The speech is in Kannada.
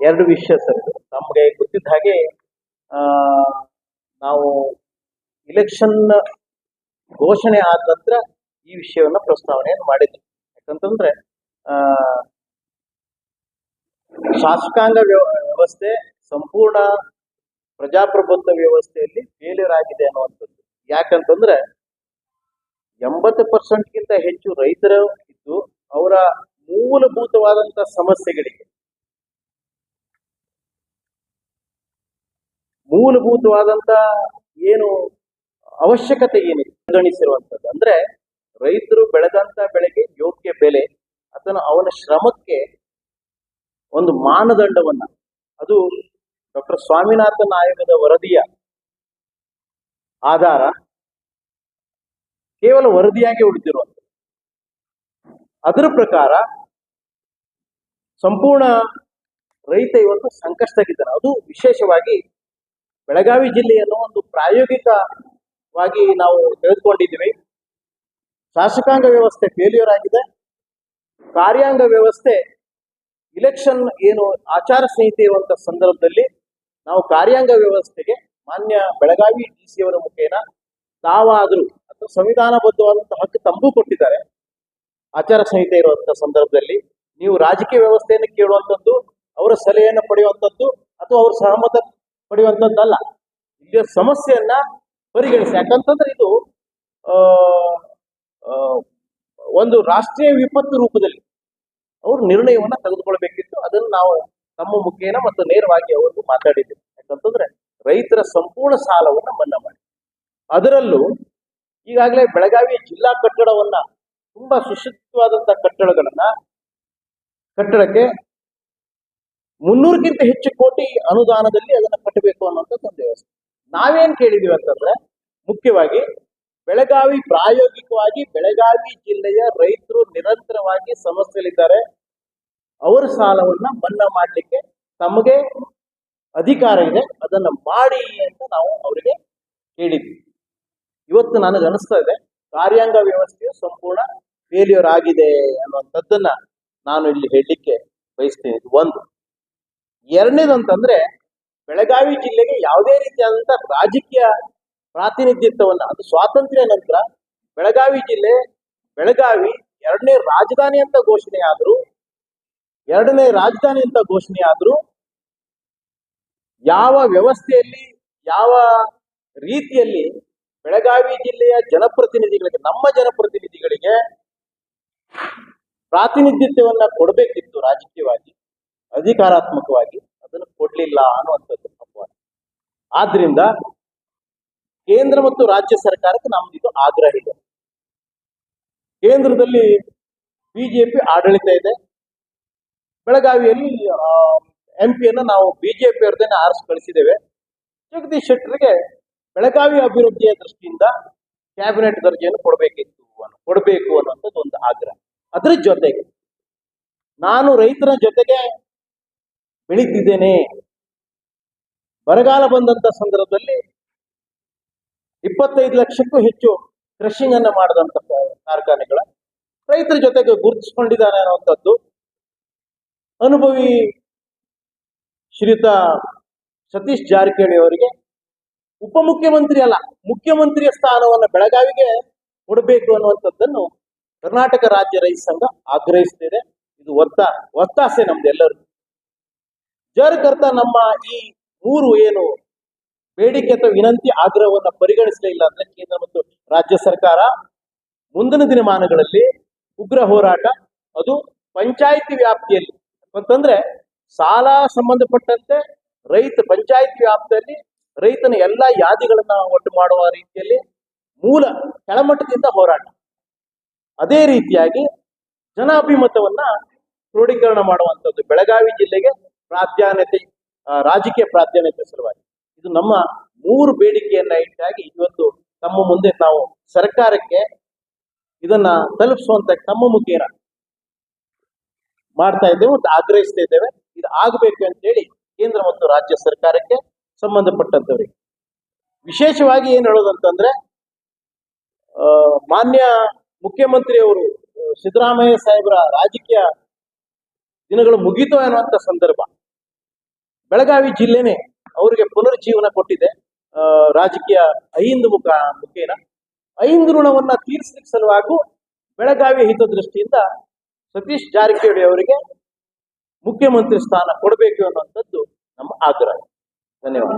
ಎರಡು ವಿಷಯ ಸರ್ ಇದು ನಮಗೆ ಗೊತ್ತಿದ್ದ ಹಾಗೆ ಆ, ನಾವು ಇಲೆಕ್ಷನ್ ಘೋಷಣೆ ಆದ ನಂತರ ಈ ವಿಷಯವನ್ನ ಪ್ರಸ್ತಾವನೆಯನ್ನು ಮಾಡಿದ್ವಿ. ಯಾಕಂತಂದ್ರೆ ಆ, ಶಾಸಕಾಂಗ ವ್ಯವ- ವ್ಯವಸ್ಥೆ ಸಂಪೂರ್ಣ ಪ್ರಜಾಪ್ರಭುತ್ವ ವ್ಯವಸ್ಥೆಯಲ್ಲಿ ಫೇಲ್ಯೂರ್ ಆಗಿದೆ ಅನ್ನುವಂಥದ್ದು. ಯಾಕಂತಂದ್ರೆ ಎಂಬತ್ತು ಪರ್ಸೆಂಟ್ಗಿಂತ ಹೆಚ್ಚು ರೈತರು ಇದ್ದು ಅವರ ಮೂಲಭೂತವಾದಂತ ಸಮಸ್ಯೆಗಳಿಗೆ ಮೂಲಭೂತವಾದಂತ ಏನು ಅವಶ್ಯಕತೆ ಏನಿದೆ? ಪರಿಗಣಿಸಿರುವಂಥದ್ದು ಅಂದ್ರೆ ರೈತರು ಬೆಳೆದಂತ ಬೆಳೆಗೆ ಯೋಗ್ಯ ಬೆಲೆ ಅಥವಾ ಅವನ ಶ್ರಮಕ್ಕೆ ಒಂದು ಮಾನದಂಡವನ್ನ. ಅದು ಡಾಕ್ಟರ್ ಸ್ವಾಮಿನಾಥನ್ ಆಯೋಗದ ವರದಿಯ ಆಧಾರ ಕೇವಲ ವರದಿಯಾಗಿ ಉಳಿದಿರುವಂಥದ್ದು ಅದರ ಪ್ರಕಾರ ಸಂಪೂರ್ಣ ರೈತ ಇವತ್ತು ಸಂಕಷ್ಟಕ್ಕಿದ್ದಾನೆ ಅದು ವಿಶೇಷವಾಗಿ ಬೆಳಗಾವಿ ಜಿಲ್ಲೆಯನ್ನು ಒಂದು ಪ್ರಾಯೋಗಿಕವಾಗಿ ನಾವು ತೆಗೆದುಕೊಂಡಿದ್ದೀವಿ. ಶಾಸಕಾಂಗ ವ್ಯವಸ್ಥೆ ಫೇಲ್ಯೂರ್ ಆಗಿದೆ. ಕಾರ್ಯಾಂಗ ವ್ಯವಸ್ಥೆ ಇಲೆಕ್ಷನ್ ಏನು ಆಚಾರ ಸಂಹಿತೆ ಇರುವಂಥ ಸಂದರ್ಭದಲ್ಲಿ ನಾವು ಕಾರ್ಯಾಂಗ ವ್ಯವಸ್ಥೆಗೆ ಮಾನ್ಯ ಬೆಳಗಾವಿ ಡಿ ಸಿ ಅವರ ಮುಖೇನ ತಾವಾದರೂ ಅಥವಾ ಸಂವಿಧಾನಬದ್ಧವಾದಂತಹ ಹಕ್ಕು ತಮಗೂ ಕೊಟ್ಟಿದ್ದಾರೆ. ಆಚಾರ ಸಂಹಿತೆ ಇರುವಂತ ಸಂದರ್ಭದಲ್ಲಿ ನೀವು ರಾಜಕೀಯ ವ್ಯವಸ್ಥೆಯನ್ನು ಕೇಳುವಂಥದ್ದು ಅವರ ಸಲಹೆಯನ್ನು ಪಡೆಯುವಂಥದ್ದು ಅಥವಾ ಅವರ ಸಹಮತ ಪಡೆಯುವಂಥದ್ದಲ್ಲ. ಇಲ್ಲಿಯ ಸಮಸ್ಯೆಯನ್ನ ಪರಿಗಣಿಸಿ. ಯಾಕಂತಂದ್ರೆ ಇದು ಒಂದು ರಾಷ್ಟ್ರೀಯ ವಿಪತ್ತು ರೂಪದಲ್ಲಿ ಅವರು ನಿರ್ಣಯವನ್ನ ತೆಗೆದುಕೊಳ್ಬೇಕಿತ್ತು. ಅದನ್ನು ನಾವು ತಮ್ಮ ಮುಖೇನ ಮತ್ತು ನೇರವಾಗಿ ಅವರು ಮಾತಾಡಿದ್ದೇವೆ ಯಾಕಂತಂದ್ರೆ ರೈತರ ಸಂಪೂರ್ಣ ಸಾಲವನ್ನ ಮನ್ನಾ ಮಾಡಿ. ಅದರಲ್ಲೂ ಈಗಾಗಲೇ ಬೆಳಗಾವಿ ಜಿಲ್ಲಾ ಕಟ್ಟಡವನ್ನ ತುಂಬಾ ಸುಶಿಕ್ಷಿತವಾದಂತಹ ಕಟ್ಟಡಗಳನ್ನ ಕಟ್ಟಡಕ್ಕೆ ಮುನ್ನೂರಕ್ಕಿಂತ ಹೆಚ್ಚು ಕೋಟಿ ಅನುದಾನದಲ್ಲಿ ಅದನ್ನ ಕಟ್ಟಬೇಕು ಅನ್ನೋಂಥದ್ದು ಒಂದು ವ್ಯವಸ್ಥೆ. ನಾವೇನ್ ಕೇಳಿದೀವಿ ಅಂತಂದ್ರೆ, ಮುಖ್ಯವಾಗಿ ಬೆಳಗಾವಿ ಪ್ರಾಯೋಗಿಕವಾಗಿ ಬೆಳಗಾವಿ ಜಿಲ್ಲೆಯ ರೈತರು ನಿರಂತರವಾಗಿ ಸಮಸ್ಯೆಯಲ್ಲಿದ್ದಾರೆ. ಅವರ ಸಾಲವನ್ನ ಮನ್ನಾ ಮಾಡಲಿಕ್ಕೆ ತಮಗೆ ಅಧಿಕಾರ ಇದೆ. ಅದನ್ನ ಮಾಡಿ ಅಂತ ನಾವು ಅವರಿಗೆ ಕೇಳಿದ್ವಿ. ಇವತ್ತು ನನಗೆ ಅನಿಸ್ತಾ ಇದೆ, ಕಾರ್ಯಾಂಗ ವ್ಯವಸ್ಥೆಯು ಸಂಪೂರ್ಣ ಫೇಲ್ಯೂರ್ ಆಗಿದೆ ಅನ್ನುವಂಥದ್ದನ್ನ ನಾನು ಇಲ್ಲಿ ಹೇಳಲಿಕ್ಕೆ ಬಯಸ್ತೇನೆ ಒಂದು. ಎರಡನೇದು ಅಂತಂದ್ರೆ ಬೆಳಗಾವಿ ಜಿಲ್ಲೆಗೆ ಯಾವುದೇ ರೀತಿಯಾದಂತ ರಾಜಕೀಯ ಪ್ರಾತಿನಿಧ್ಯತ್ವವನ್ನು, ಅದು ಸ್ವಾತಂತ್ರ್ಯ ನಂತರ ಬೆಳಗಾವಿ ಜಿಲ್ಲೆ, ಬೆಳಗಾವಿ ಎರಡನೇ ರಾಜಧಾನಿ ಅಂತ ಘೋಷಣೆ ಆದ್ರು ಎರಡನೇ ರಾಜಧಾನಿ ಅಂತ ಘೋಷಣೆ ಆದ್ರು ಯಾವ ವ್ಯವಸ್ಥೆಯಲ್ಲಿ, ಯಾವ ರೀತಿಯಲ್ಲಿ ಬೆಳಗಾವಿ ಜಿಲ್ಲೆಯ ಜನಪ್ರತಿನಿಧಿಗಳಿಗೆ, ನಮ್ಮ ಜನಪ್ರತಿನಿಧಿಗಳಿಗೆ ಪ್ರಾತಿನಿಧ್ಯತ್ವವನ್ನ ಕೊಡಬೇಕಿತ್ತು ರಾಜಕೀಯವಾಗಿ, ಅಧಿಕಾರಾತ್ಮಕವಾಗಿ, ಅದನ್ನು ಕೊಡ್ಲಿಲ್ಲ ಅನ್ನುವಂಥದ್ದು. ಆದ್ರಿಂದ ಕೇಂದ್ರ ಮತ್ತು ರಾಜ್ಯ ಸರ್ಕಾರಕ್ಕೆ ನಮ್ದು ಇದು ಆಗ್ರಹ ಇದೆ. ಕೇಂದ್ರದಲ್ಲಿ ಬಿಜೆಪಿ ಆಡಳಿತ ಇದೆ. ಬೆಳಗಾವಿಯಲ್ಲಿ ಎಂ ಪಿಯನ್ನು ನಾವು ಬಿಜೆಪಿ ಅವ್ರದ್ದೇನೆ ಆರಿಸಿ ಕಳಿಸಿದ್ದೇವೆ. ಜಗದೀಶ್ ಶೆಟ್ಟರ್ಗೆ ಬೆಳಗಾವಿ ಅಭಿವೃದ್ಧಿಯ ದೃಷ್ಟಿಯಿಂದ ಕ್ಯಾಬಿನೆಟ್ ದರ್ಜೆಯನ್ನು ಕೊಡಬೇಕಿತ್ತು ಕೊಡಬೇಕು ಅನ್ನೋಂಥದ್ದು ಒಂದು ಆಗ್ರಹ. ಅದರ ಜೊತೆಗೆ ನಾನು ರೈತರ ಜೊತೆಗೆ ಬೆಳೀತಿದ್ದೇನೆ. ಬರಗಾಲ ಬಂದಂತ ಸಂದರ್ಭದಲ್ಲಿ ಇಪ್ಪತ್ತೈದು ಲಕ್ಷಕ್ಕೂ ಹೆಚ್ಚು ಕ್ರಷಿಂಗ್ ಅನ್ನ ಮಾಡಿದಂತ ಕಾರ್ಖಾನೆಗಳ ರೈತರ ಜೊತೆಗೆ ಗುರುತಿಸ್ಕೊಂಡಿದ್ದಾನೆ ಅನ್ನುವಂಥದ್ದು ಅನುಭವಿ ಶ್ರೀಯುತ ಸತೀಶ್ ಜಾರಕಿಹೊಳಿ ಅವರಿಗೆ. ಉಪಮುಖ್ಯಮಂತ್ರಿ ಅಲ್ಲ, ಮುಖ್ಯಮಂತ್ರಿಯ ಸ್ಥಾನವನ್ನು ಬೆಳಗಾವಿಗೆ ಕೊಡಬೇಕು ಅನ್ನುವಂಥದ್ದನ್ನು ಕರ್ನಾಟಕ ರಾಜ್ಯ ರೈತ ಸಂಘ ಆಗ್ರಹಿಸ್ತಿದೆ. ಇದು ಒತ್ತ ಒತ್ತಾಸೆ ನಮ್ದೆಲ್ಲರೂ ಜರ್ಕರ್ತ ನಮ್ಮ ಈ ಮೂರು ಏನು ಬೇಡಿಕೆ ಅಥವಾ ವಿನಂತಿ ಆಗ್ರಹವನ್ನು ಪರಿಗಣಿಸಲೇ ಇಲ್ಲ ಅಂದ್ರೆ ಕೇಂದ್ರ ಮತ್ತು ರಾಜ್ಯ ಸರ್ಕಾರ ಮುಂದಿನ ದಿನಮಾನಗಳಲ್ಲಿ ಉಗ್ರ ಹೋರಾಟ, ಅದು ಪಂಚಾಯಿತಿ ವ್ಯಾಪ್ತಿಯಲ್ಲಿ. ಅಂತಂದ್ರೆ ಸಾಲ ಸಂಬಂಧಪಟ್ಟಂತೆ ರೈತ, ಪಂಚಾಯಿತಿ ವ್ಯಾಪ್ತಿಯಲ್ಲಿ ರೈತನ ಎಲ್ಲಾ ಯಾದಿಗಳನ್ನ ಒಟ್ಟು ಮಾಡುವ ರೀತಿಯಲ್ಲಿ ಮೂಲ ಕೆಳಮಟ್ಟದಿಂದ ಹೋರಾಟ. ಅದೇ ರೀತಿಯಾಗಿ ಜನಾಭಿಮತವನ್ನ ಕ್ರೋಢೀಕರಣ ಮಾಡುವಂಥದ್ದು ಬೆಳಗಾವಿ ಜಿಲ್ಲೆಗೆ ಪ್ರಾಧಾನ್ಯತೆ ರಾಜಕೀಯ ಪ್ರಾಧಾನ್ಯತೆ ಸಲುವಾಗಿ. ಇದು ನಮ್ಮ ಮೂರು ಬೇಡಿಕೆಯನ್ನ ಇಟ್ಟಾಗಿ ಇವತ್ತು ತಮ್ಮ ಮುಂದೆ ನಾವು ಸರ್ಕಾರಕ್ಕೆ ಇದನ್ನ ತಲುಪಿಸುವಂತ ತಮ್ಮ ಮುಖೇನ ಮಾಡ್ತಾ ಇದ್ದೇವೆ ಮತ್ತು ಆಗ್ರಹಿಸ್ತಾ ಇದ್ದೇವೆ. ಇದು ಆಗಬೇಕು ಅಂತೇಳಿ ಕೇಂದ್ರ ಮತ್ತು ರಾಜ್ಯ ಸರ್ಕಾರಕ್ಕೆ ಸಂಬಂಧಪಟ್ಟಂತವರಿಗೆ. ವಿಶೇಷವಾಗಿ ಏನ್ ಹೇಳೋದಂತಂದ್ರೆ ಮಾನ್ಯ ಮುಖ್ಯಮಂತ್ರಿಯವರು ಸಿದ್ದರಾಮಯ್ಯ ಸಾಹೇಬರ ರಾಜಕೀಯ ದಿನಗಳು ಮುಗೀತು ಅನ್ನುವಂಥ ಸಂದರ್ಭ. ಬೆಳಗಾವಿ ಜಿಲ್ಲೆನೇ ಅವರಿಗೆ ಪುನರ್ಜೀವನ ಕೊಟ್ಟಿದೆ ರಾಜಕೀಯ ಐಂದು ಮುಖ, ಮುಖೇನ. ಐಂದು ಋಣವನ್ನ ತೀರಿಸಲಿಕ್ಕೆ ಸಲುವಾಗಿ ಬೆಳಗಾವಿ ಹಿತದೃಷ್ಟಿಯಿಂದ ಸತೀಶ್ ಜಾರಕಿಹೊಳಿ ಅವರಿಗೆ ಮುಖ್ಯಮಂತ್ರಿ ಸ್ಥಾನ ಕೊಡಬೇಕು ಅನ್ನುವಂಥದ್ದು ನಮ್ಮ ಆಗ್ರಹ. ಧನ್ಯವಾದ.